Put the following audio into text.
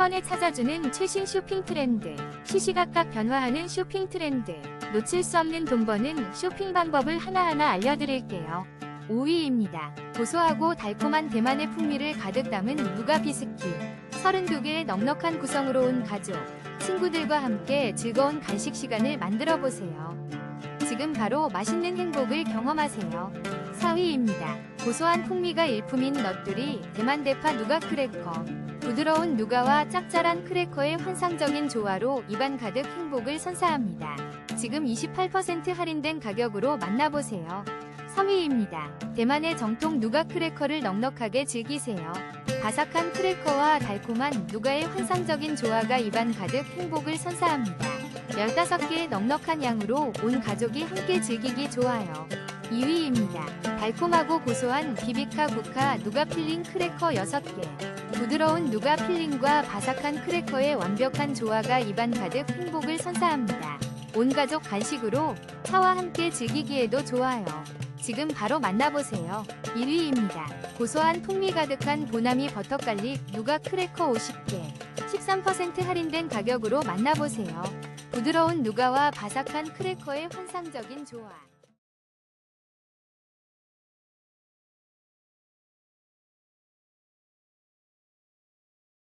번에 찾아주는 최신 쇼핑 트렌드. 시시각각 변화하는 쇼핑 트렌드. 놓칠 수 없는 돈 버는 쇼핑 방법을 하나하나 알려드릴게요. 5위입니다. 고소하고 달콤한 대만의 풍미를 가득 담은 누가 비스킷. 32개의 넉넉한 구성으로 온 가족, 친구들과 함께 즐거운 간식 시간을 만들어 보세요. 지금 바로 맛있는 행복을 경험하세요. 4위입니다. 고소한 풍미가 일품인 넛들이 대만 대파 누가 크래커. 부드러운 누가와 짭짤한 크래커의 환상적인 조화로 입안 가득 행복을 선사합니다. 지금 28% 할인된 가격으로 만나보세요. 3위입니다. 대만의 정통 누가 크래커를 넉넉하게 즐기세요. 바삭한 크래커와 달콤한 누가의 환상적인 조화가 입안 가득 행복을 선사합니다. 15개의 넉넉한 양으로 온 가족이 함께 즐기기 좋아요. 2위입니다. 달콤하고 고소한 비비카 구카 누가 필링 크래커 6개. 부드러운 누가 필링과 바삭한 크래커의 완벽한 조화가 입안 가득 행복을 선사합니다. 온 가족 간식으로 차와 함께 즐기기에도 좋아요. 지금 바로 만나보세요. 1위입니다. 고소한 풍미 가득한 보나미 버터갈릭 누가 크래커 50개. 13% 할인된 가격으로 만나보세요. 부드러운 누가와 바삭한 크래커의 환상적인 조화.